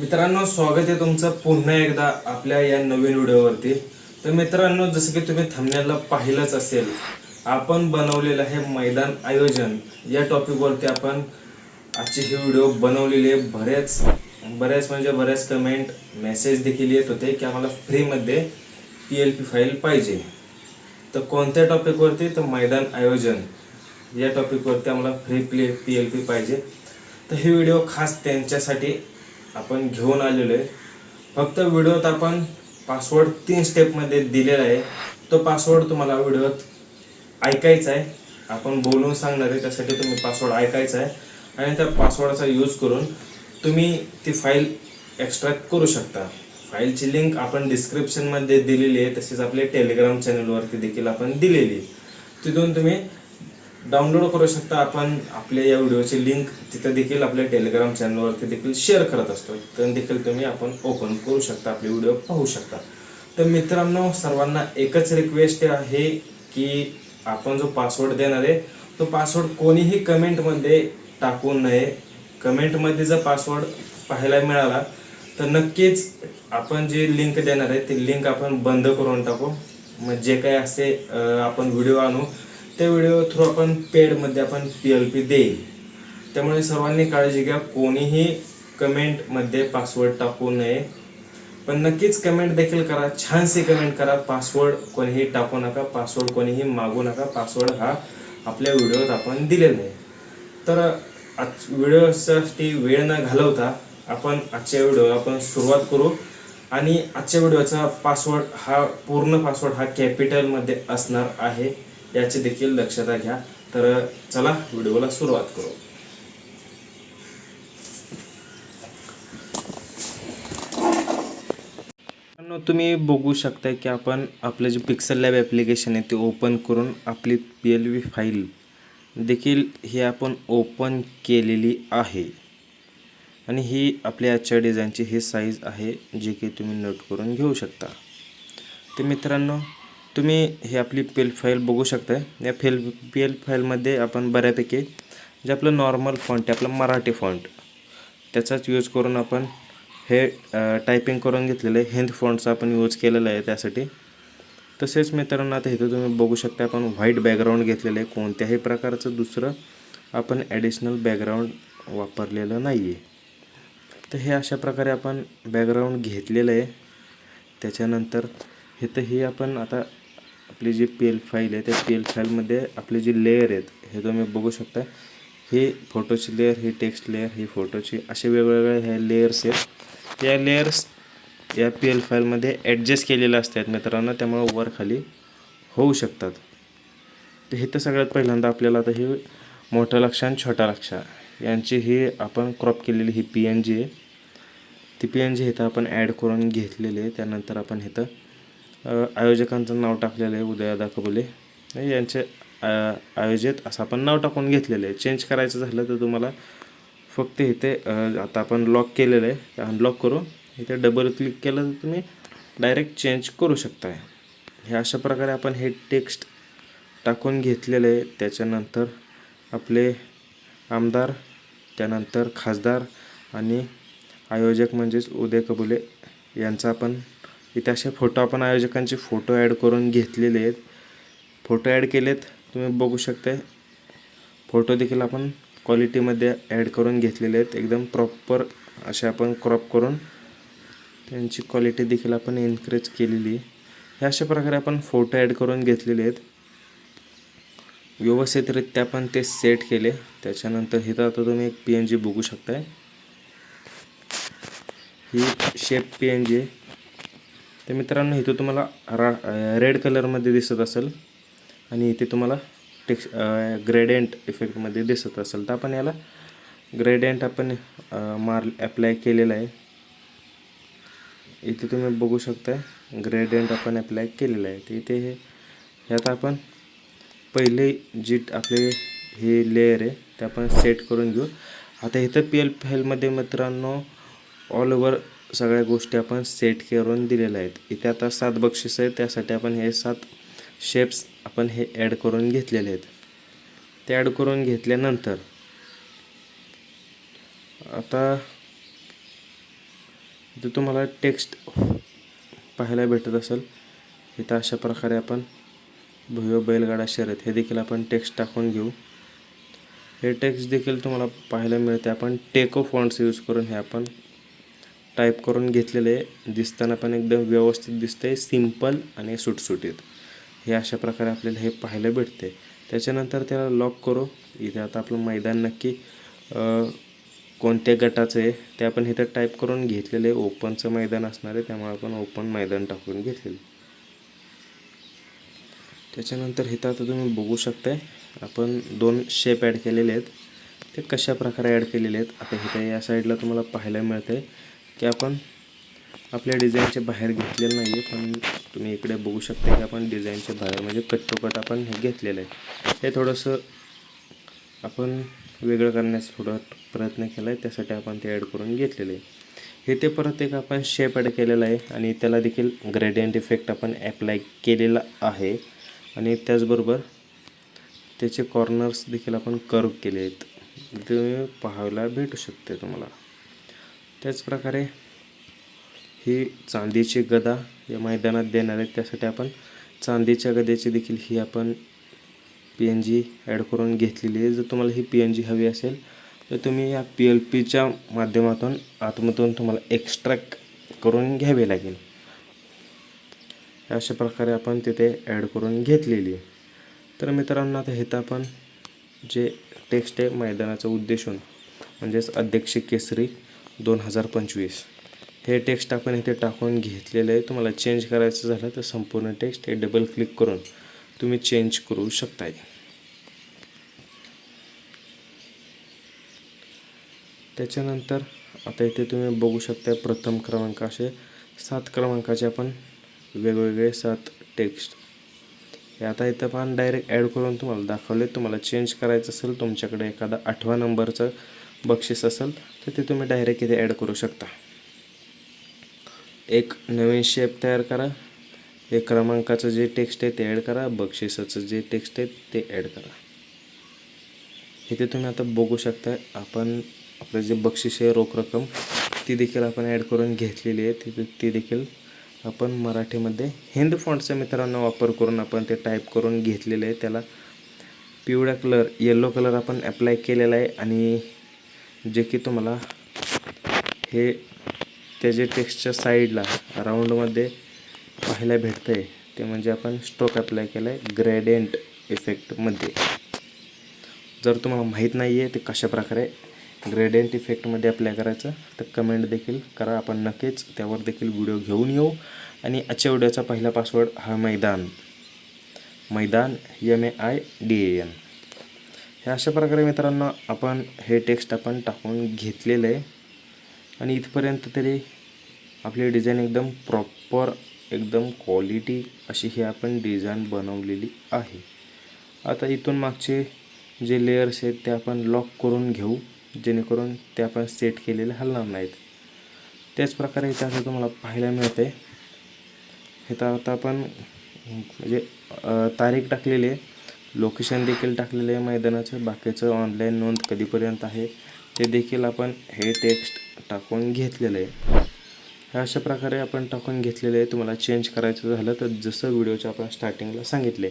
मित्रांनो स्वागत आहे तुमचं पुन्हा एकदा आपल्या या नवीन व्हिडिओवरती. तर मित्रांनो जसं की तुम्ही थांबण्याला पाहिलंच असेल आपण बनवलेलं आहे मैदान आयोजन. या टॉपिकवरती आपण आजची ही व्हिडिओ बनवलेली आहे. बरेच बऱ्याच म्हणजे बऱ्याच कमेंट मेसेज देखील येत होते की आम्हाला फ्रीमध्ये पी एल पी फाईल पाहिजे. तर कोणत्या टॉपिकवरती तर मैदान आयोजन. या टॉपिकवरती आम्हाला free play P L P पाहिजे. तर ही व्हिडिओ खास त्यांच्यासाठी आपण घेऊन आलेलो आहे. फक्त व्हिडिओत आपण पासवर्ड तीन स्टेपमध्ये दिलेला आहे. तो पासवर्ड तुम्हाला व्हिडिओत ऐकायचा आहे. आपण बोलून सांगणार आहे त्यासाठी तुम्ही पासवर्ड ऐकायचा आहे. आणि त्या पासवर्डचा यूज करून तुम्ही ती फाईल एक्स्ट्रॅक्ट करू शकता. फाईलची लिंक आपण डिस्क्रिप्शनमध्ये दिलेली आहे तसेच आपले टेलिग्राम चॅनलवरती देखील आपण दिलेली आहे. तिथून तुम्ही डाउनलोड करू शकता. आपण आपल्या या व्हिडिओची लिंक तिथं देखील आपल्या टेलिग्राम चॅनलवरती देखील शेअर करत असतो. तर देखील तुम्ही आपण ओपन करू शकता. आपले व्हिडिओ पाहू शकता. तर मित्रांनो सर्वांना एकच रिक्वेस्ट आहे की आपण जो पासवर्ड देणार आहे तो पासवर्ड कोणीही कमेंटमध्ये टाकू नये. कमेंटमध्ये जर पासवर्ड पाहायला मिळाला तर नक्कीच आपण जी लिंक देणार आहे ती लिंक आपण बंद करून टाकू. मग जे काही असे आपण व्हिडिओ आणू त्या व्हिडिओ थ्रू आपण पेडमध्ये आपण पी एल पी देईल. त्यामुळे सर्वांनी काळजी घ्या कोणीही कमेंटमध्ये पासवर्ड टाकू नये. पण नक्कीच कमेंट देखील करा छानशी कमेंट करा पासवर्ड कोणीही टाकू नका पासवर्ड कोणीही मागू नका पासवर्ड हा आपल्या व्हिडिओत आपण दिलेला आहे. तर आज व्हिडिओसाठी वेळ न घालवता आपण आजच्या व्हिडिओ आपण सुरुवात करू. आणि आजच्या व्हिडिओचा पासवर्ड हा पूर्ण पासवर्ड हा कॅपिटलमध्ये असणार आहे. याची देखील दक्षता घ्या. तर चला व्हिडिओला सुरुवात करू. मित्रांनो, तुम्ही बघू शकता की आपण आपलं जे पिक्सल लॅब ॲप्लिकेशन आहे ते ओपन करून आपली पी एल व्ही फाईल देखील ही आपण ओपन केलेली आहे. आणि ही आपल्या आजच्या डिझाईनची ही साईज आहे जे की तुम्ही नोट करून घेऊ शकता. तर मित्रांनो तुम्ही ही आपली पेल फाईल बघू शकता या फेल पी एल फाईलमध्ये आपण बऱ्यापैकी जे आपलं नॉर्मल फॉन्ट आहे आपलं मराठी फॉन्ट त्याचाच यूज करून आपण हे टायपिंग करून घेतलेलं आहे. हिंद फॉन्टचा आपण यूज केलेला आहे त्यासाठी. तसेच मित्रांनो आता इथं तुम्ही बघू शकता आपण व्हाईट बॅकग्राऊंड घेतलेलं आहे. कोणत्याही प्रकारचं दुसरं आपण ॲडिशनल बॅकग्राऊंड वापरलेलं नाही आहे तर हे अशा प्रकारे आपण बॅकग्राऊंड घेतलेलं आहे. त्याच्यानंतर इथं ही आपण आता आपली जी पी एल फाईल आहे त्या पी एल फाईलमध्ये आपले जे लेअर आहेत हे तुम्ही बघू शकता. ही फोटोची लेअर ही टेक्स्ट लेअर ही फोटोची असे वेगवेगळे ह्या लेअर्स आहेत. या लेअर्स या पी एल फाईलमध्ये ॲडजस्ट केलेल्या असतात मित्रांनो त्यामुळं वर खाली होऊ शकतात. तर हे तर सगळ्यात पहिल्यांदा आपल्याला आता हे मोठं लक्ष आणि छोटा लक्ष. यांची ही आपण क्रॉप केलेली ही पी एन जी आहे. ती पी एन जी इथं आपण ॲड करून घेतलेली आहे. त्यानंतर आपण इथं आयोजकांचं नाव टाकलेलं आहे उदयदा कबुले यांचे आयोजित असं आपण नाव टाकून घेतलेलं आहे. चेंज करायचं झालं तर तुम्हाला फक्त इथे आता आपण लॉक केलेलं आहे. अनलॉक करू इथे डबल क्लिक केलं तर तुम्ही डायरेक्ट चेंज करू शकता हे अशा प्रकारे आपण हे टेक्स्ट टाकून घेतलेलं आहे. त्याच्यानंतर आपले आमदार त्यानंतर खासदार आणि आयोजक म्हणजेच उदय कबुले यांचा आपण इथे असे फोटो आपण आयोजकांचे फोटो ॲड करून घेतलेले आहेत. फोटो ॲड केलेत तुम्ही बघू शकता फोटो देखील आपण क्वालिटीमध्ये ॲड करून घेतलेले आहेत. एकदम प्रॉपर असे आपण क्रॉप करून त्यांची क्वालिटी देखील आपण इन्क्रीज केलेली ह्या हे अशा प्रकारे आपण फोटो ॲड करून घेतलेले आहेत. व्यवस्थितरित्या आपण ते सेट केले. त्याच्यानंतर इथं आता तुम्ही एक पी एन जी बघू शकताय. ही शेप पी एन जी तर मित्रांनो इथं तुम्हाला रा रेड कलरमध्ये दिसत असेल आणि इथे तुम्हाला टेक्स ग्रेडियंट इफेक्टमध्ये दिसत असेल. तर आपण याला ग्रेडियंट आपण मार ॲप्लाय केलेला आहे. इथे तुम्ही बघू शकता ग्रेडियंट आपण ॲप्लाय केलेलं आहे. तर इथे हे ह्यात आपण पहिले जी आपले हे लेअर आहे ते आपण सेट करून घेऊ. आता इथं पी एल फाईलमध्ये मित्रांनो ऑल ओव्हर सगळ्या गोष्टी आपण सेट करून दिलेल्या आहेत. इथे आता सात बक्षीस आहेत. त्यासाठी आपण हे सात शेप्स आपण हे ॲड करून घेतलेले आहेत. ते ॲड करून घेतल्यानंतर आता जर तुम्हाला टेक्स्ट पाहायला भेटत असेल. इथं अशा प्रकारे आपण भुयो बैलगाडा शर्यत हे देखील आपण टेक्स्ट टाकून घेऊ. हे टेक्स्ट देखील तुम्हाला पाहायला मिळते. आपण टेको फॉन्ट्स यूज करून हे आपण टाईप करून घेतलेले आहे दिसताना पण एकदम व्यवस्थित दिसतंय सिंपल आणि सुटसुटीत. हे अशा प्रकारे आपल्याला हे पाहायला भेटते त्याच्यानंतर त्याला लॉक करू. इथे आता आपलं मैदान नक्की कोणत्या गटाचं आहे ते आपण इथं टाईप करून घेतलेलं. आहे ओपनचं मैदान असणार आहे त्यामुळे आपण ओपन मैदान टाकून घेतलेलं. त्याच्यानंतर इथं आता तुम्ही बघू शकताय आपण दोन शेप ॲड केलेले आहेत. ते कशा प्रकारे ॲड केलेले आहेत आता इथं या साईडला तुम्हाला पाहायला मिळतं आहे की आपण आपल्या डिझाईनच्या बाहेर घेतलेलं नाही आहे पण तुम्ही इकडे बघू शकता की आपण डिझाईनच्या बाहेर म्हणजे कट्टोकट आपण हे घेतलेलं आहे. हे थोडंसं आपण वेगळं करण्याचा थोडा प्रयत्न केला आहे त्यासाठी आपण ते ॲड करून घेतलेलं आहे. हे ते परत एक आपण शेप ॲड केलेला आहे आणि त्याला देखील ग्रेडियंट इफेक्ट आपण ॲप्लाय केलेला आहे. आणि त्याचबरोबर त्याचे कॉर्नर्स देखील आपण कर्व केले आहेत. ते पाहायला भेटू शकते तुम्हाला. त्याचप्रकारे ही चांदीची गदा या मैदानात देणार आहेत. त्यासाठी आपण चांदीच्या गद्याची देखील ही आपण पी एन जी ॲड करून घेतलेली आहे. जर तुम्हाला ही पी एन जी हवी असेल तर तुम्ही या पी एल पीच्या माध्यमातून आतमधून तुम्हाला एक्स्ट्रॅक्ट करून घ्यावे लागेल. अशा प्रकारे आपण तिथे ॲड करून घेतलेली आहे. तर मित्रांनो आता इथं आपण जे टेक्स्ट आहे मैदानाचं उद्देशून म्हणजेच अध्यक्ष केसरी दोन हजार पंचवीस. हे टेक्स्ट आपण इथे टाकून घेतलेलं आहे. तुम्हाला चेंज करायचं झालं तर संपूर्ण टेक्स्ट हे डबल क्लिक करून तुम्ही चेंज करू शकताय. त्याच्यानंतर आता इथे तुम्ही बघू शकता प्रथम क्रमांक असे. सात क्रमांकाचे आपण वेगवेगळे सात टेक्स्ट हे आता इथं पण डायरेक्ट ॲड करून तुम्हाला दाखवले. तुम्हाला चेंज करायचं असेल तुमच्याकडे एखादा आठवा नंबरचं बक्षीस असेल तर ते तुम्ही डायरेक्ट इथे ॲड करू शकता. एक नवीन शेप तयार करा. एक क्रमांकाचं जे टेक्स्ट आहे ते ॲड करा. बक्षिसाचं जे टेक्स्ट आहे ते ॲड करा. इथे तुम्ही आता बघू शकता आपण आपलं जे बक्षीस आहे रोख रक्कम ती देखील आपण ॲड करून घेतलेली आहे. ती ती देखील आपण मराठीमध्ये हिंद फॉन्टचा मित्रांनो वापर करून आपण ते टाईप करून घेतलेलं आहे. त्याला पिवळा कलर येलो कलर आपण अप्लाय केलेला आहे. आणि जे की तुम्हाला हे त्याचे टेक्स्टच्या साईडला राऊंडमध्ये पाहायला भेटतं आहे ते म्हणजे आपण स्ट्रोक अप्लाय केला आहे ग्रेडियंट इफेक्टमध्ये जर तुम्हाला माहीत नाही आहे ते कशा प्रकारे ग्रेडियंट इफेक्टमध्ये अप्लाय करायचं तर कमेंट देखील करा. आपण नक्कीच त्यावर देखील व्हिडिओ घेऊन येऊ. आणि आजच्या व्हिडिओचा पहिला पासवर्ड हा मैदान. मैदान M A I D A N हे अशा प्रकारे मित्रांनो आपण हे टेक्स्ट आपण टाकून घेतलेलं आहे. आणि इथपर्यंत तरी आपली डिझाईन एकदम प्रॉपर एकदम क्वालिटी अशी ही आपण डिझाईन बनवलेली आहे. आता इथून मागचे जे लेयर्स आहेत ते आपण लॉक करून घेऊ जेणेकरून ते आपण सेट केलेले हलणार नाहीत. त्याचप्रकारे इथं असं तुम्हाला पाहायला मिळते तर आता आपण म्हणजे तारीख टाकलेली आहे. लोकेशन देखील टाकलेलं आहे मैदानाचं. बाकीचं ऑनलाईन नोंद कधीपर्यंत आहे ते देखील आपण हे टेक्स्ट टाकून घेतलेलं आहे. अशा प्रकारे आपण टाकून घेतलेलं आहे. तुम्हाला चेंज करायचं झालं तर जसं व्हिडिओच्या आपण स्टार्टिंगला सांगितले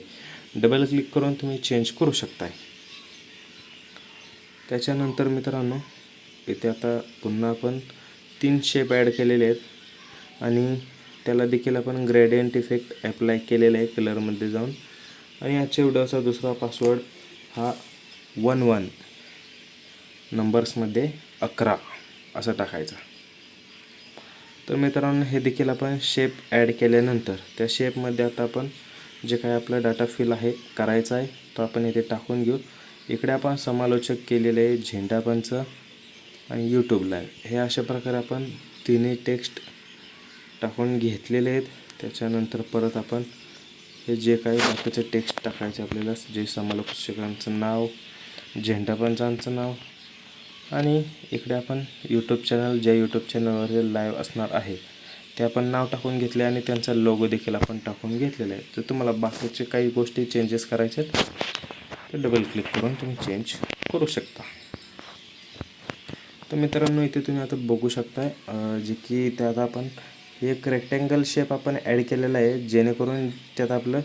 डबल क्लिक करून तुम्ही चेंज करू शकताय. त्याच्यानंतर मित्रांनो इथे आता पुन्हा आपण तीन शेप ॲड केलेले आहेत. आणि त्याला देखील आपण ग्रेडियंट इफेक्ट ॲप्लाय केलेला आहे कलरमध्ये जाऊन. आणि आजच्या व्हिडिओचा दुसरा पासवर्ड हा वन वन. नंबर्समध्ये अकरा असं टाकायचा. तर मित्रांनो हे देखील आपण शेप ॲड केल्यानंतर त्या शेपमध्ये आता आपण जे काही आपला डाटा फिल आहे करायचा आहे तो आपण इथे टाकून घेऊ. इकडे आपण समालोचक केलेले आहे झेंडापंच आणि यूट्यूब लाईव्ह हे अशा प्रकारे आपण तिन्ही टेक्स्ट टाकून घेतलेले आहेत. त्याच्यानंतर परत आपण हे जे काही बाकीचे टेक्स्ट टाकायचे आपल्याला जे समालोचकांचं नाव झेंडापंचांचं नाव आणि इकडे आपण यूट्यूब चॅनल ज्या यूट्यूब चॅनलवर लाईव्ह असणार आहे ते आपण नाव टाकून घेतले आणि त्यांचा लोगो देखील आपण टाकून घेतलेला आहे. तर तुम्हाला बाकीचे काही गोष्टी चेंजेस करायचे आहेत तर डबल क्लिक करून तुम्ही चेंज करू शकता. तर मित्रांनो इथे तुम्ही आता बघू शकता जे की त्यात आपण एक रेक्टँगल शेप आपण ॲड केलेला आहे जेणेकरून त्यात आपलं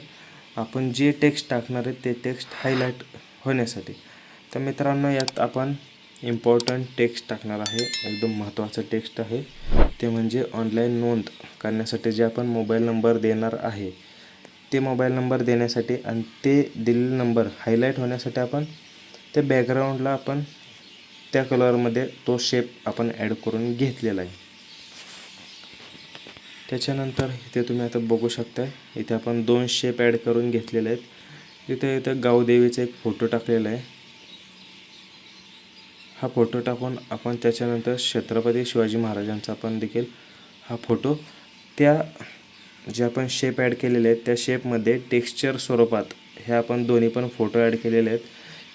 आपण जे टेक्स्ट टाकणार आहे ते टेक्स्ट हायलाईट होण्यासाठी. तर मित्रांनो यात आपण इम्पॉर्टंट टेक्स्ट टाकणार आहे. एकदम महत्त्वाचं टेक्स्ट आहे. ते म्हणजे ऑनलाईन नोंद करण्यासाठी जे आपण मोबाईल नंबर देणार आहे ते मोबाईल नंबर देण्यासाठी आणि ते दिलेले नंबर हायलाईट होण्यासाठी आपण त्या बॅकग्राऊंडला आपण त्या कलरमध्ये तो शेप आपण ॲड करून घेतलेला आहे. त्याच्यानंतर इथे तुम्ही आता बघू शकता इथे आपण दोन शेप ॲड करून घेतलेले आहेत. इथे इथं गावदेवीचा एक फोटो टाकलेला आहे. हा फोटो टाकून आपण त्याच्यानंतर छत्रपती शिवाजी महाराजांचा पण देखील हा फोटो त्या जे आपण शेप ॲड केलेले आहेत त्या शेपमध्ये टेक्स्चर स्वरूपात हे आपण दोन्ही पण फोटो ॲड केलेले आहेत.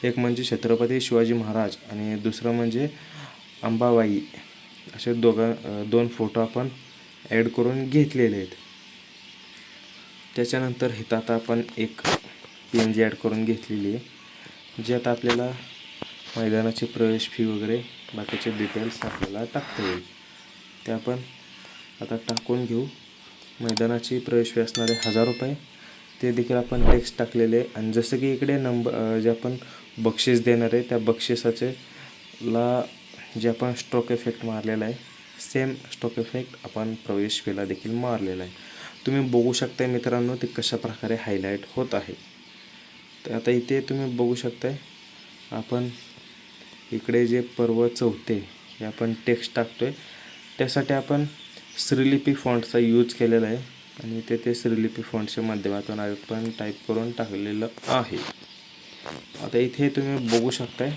एक म्हणजे छत्रपती शिवाजी महाराज आणि दुसरं म्हणजे अंबाबाई. असे दोघं दोन फोटो आपण ॲड करून घेतलेले आहेत. त्याच्यानंतर इथं आता आपण एक पी एन जी ॲड करून घेतलेली आहे. जे आता आपल्याला मैदानाची प्रवेश फी वगैरे बाकीचे डिटेल्स आपल्याला टाकता येईल. ते आपण आता टाकून घेऊ. मैदानाची प्रवेश फी असणारे हजार रुपये. ते देखील आपण टेक्स्ट टाकलेले आहे. आणि जसं की इकडे नंबर जे आपण बक्षीस देणार आहे त्या बक्षिसाचे ला जे आपण स्ट्रोक इफेक्ट मारलेला आहे सेम स्टॉक इफेक्ट आपण प्रवेश वेला देखील मारलेला आहे. तुम्ही बघू शकताय मित्रांनो ते कशा प्रकारे हायलाईट होत आहे. तर आता इथे तुम्ही बघू शकताय आपण इकडे जे पर्व चौथे हे आपण टेक्स्ट टाकतोय. त्यासाठी आपण श्रीलिपी फॉन्टचा यूज केलेला आहे आणि ते ते श्रीलिपी फॉन्टच्या माध्यमातून आपण टाईप करून टाकलेलं आहे. आता इथे तुम्ही बघू शकताय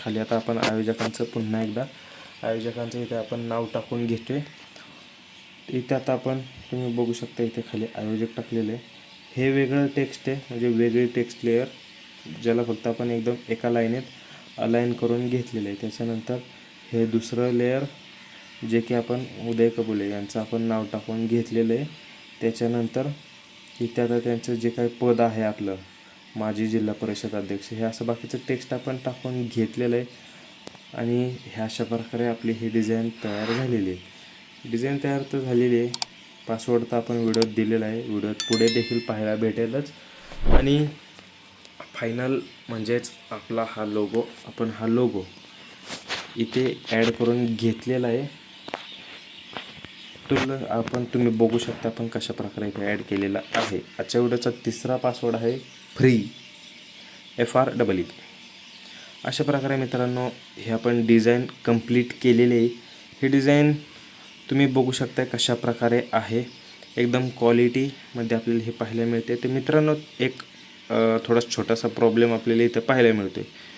खाली आता आपण आयोजकांचं पुन्हा एकदा आयोजकांचं इथे आपण नाव टाकून घेतोय. इथे आता आपण तुम्ही बघू शकता इथे खाली आयोजक टाकलेले. आहे. हे वेगळं टेक्स्ट आहे म्हणजे वेगळी टेक्स्ट लेअर ज्याला फक्त आपण एकदम एका लाईनीत अलाईन करून घेतलेलं आहे. त्याच्यानंतर हे दुसरं लेअर जे की आपण उदय कबुले यांचं आपण नाव टाकून घेतलेलं आहे. त्याच्यानंतर इथे आता त्यांचं जे काही पद आहे आपलं माजी जिल्हा परिषद अध्यक्ष हे असं बाकीचं टेक्स्ट आपण टाकून घेतलेलं आहे. आणि ह्या अशा प्रकारे आपली ही डिझाईन तयार झालेली आहे. डिझाईन तयार तर झालेली आहे. पासवर्ड तर आपण व्हिडिओत दिलेला आहे. व्हिडिओत पुढे देखील पाहायला भेटेलच. आणि फायनल म्हणजेच आपला हा लोगो आपण हा लोगो इथे ॲड करून घेतलेला आहे. तुला आपण तुम्ही बघू शकता आपण कशा प्रकारे इथे ॲड केलेला आहे. आजच्या व्हिडिओचा तिसरा पासवर्ड आहे free F R double E अशा प्रकारे मित्रांनो हे आपण डिझाईन कंप्लीट केलेली आहे. हे डिझाईन तुम्ही बघू शकता कशा प्रकारे आहे. एकदम क्वालिटीमध्ये आपल्याला हे पाहायला मिळते. तर मित्रांनो एक थोडा छोटासा प्रॉब्लेम आपल्याला इथं पाहायला मिळतो आहे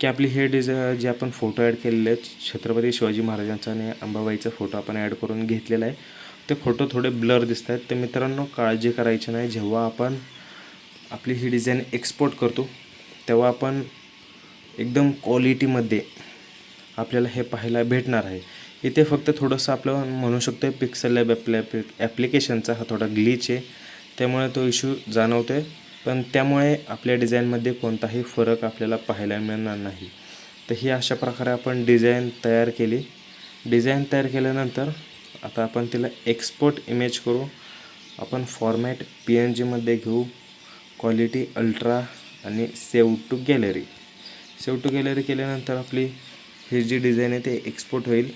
की आपली हे डिझाय जे आपण फोटो ॲड केलेले आहेत छत्रपती शिवाजी महाराजांचा आणि अंबाबाईचा फोटो आपण ॲड करून घेतलेला आहे. ते फोटो थोडे ब्लर दिसत आहेत तर मित्रांनो काळजी करायची नाही. जेव्हा आपण आपली ही डिझाईन एक्सपोर्ट करतो तेव्हा आपण एकदम क्वालिटीमध्ये आपल्याला हे पाहायला भेटणार आहे. इथे फक्त थोडंसं आपलं म्हणू शकतो आहे पिक्सल लॅब ॲप्लॅ ॲप्लिकेशनचा हा थोडा ग्लिच आहे. त्यामुळे तो इश्यू जाणवतो आहे पण त्यामुळे आपल्या डिझाईनमध्ये कोणताही फरक आपल्याला पाहायला मिळणार नाही. तर ही अशा प्रकारे आपण डिझाईन तयार केली. डिझाईन तयार केल्यानंतर आता आपण तिला एक्सपोर्ट इमेज करू. आपण फॉर्मॅट पी एन जीमध्ये घेऊ. क्वालिटी अल्ट्रा आणि सेव्ह टू गॅलरी शेवटू टू गॅलरी केल्यानंतर आपली ही जी डिझाईन आहे ते एक्सपोर्ट होईल.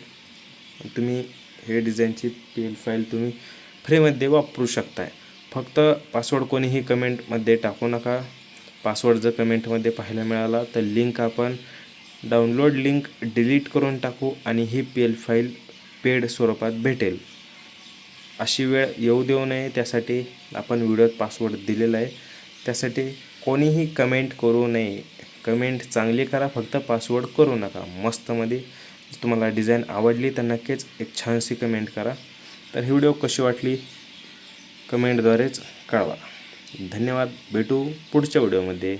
तुम्ही हे डिझाईनची पी एल फाईल तुम्ही फ्रीमध्ये वापरू शकताय. फक्त पासवर्ड कोणीही कमेंटमध्ये टाकू नका. पासवर्ड जर कमेंटमध्ये पाहायला मिळाला तर लिंक आपण डाउनलोड लिंक डिलीट करून टाकू आणि ही पी एल फाईल पेड स्वरूपात भेटेल. अशी वेळ येऊ देऊ नये त्यासाठी आपण व्हिडिओत पासवर्ड दिलेला आहे. त्यासाठी कोणीही कमेंट करू नये. कमेंट चांगली करा फक्त पासवर्ड करू नका. मस्तमध्ये तुम्हाला डिझाईन आवडली तर नक्कीच एक छानशी कमेंट करा. तर ही व्हिडिओ कशी वाटली? कमेंटद्वारेच कळवा. धन्यवाद. भेटू पुढच्या व्हिडिओमध्ये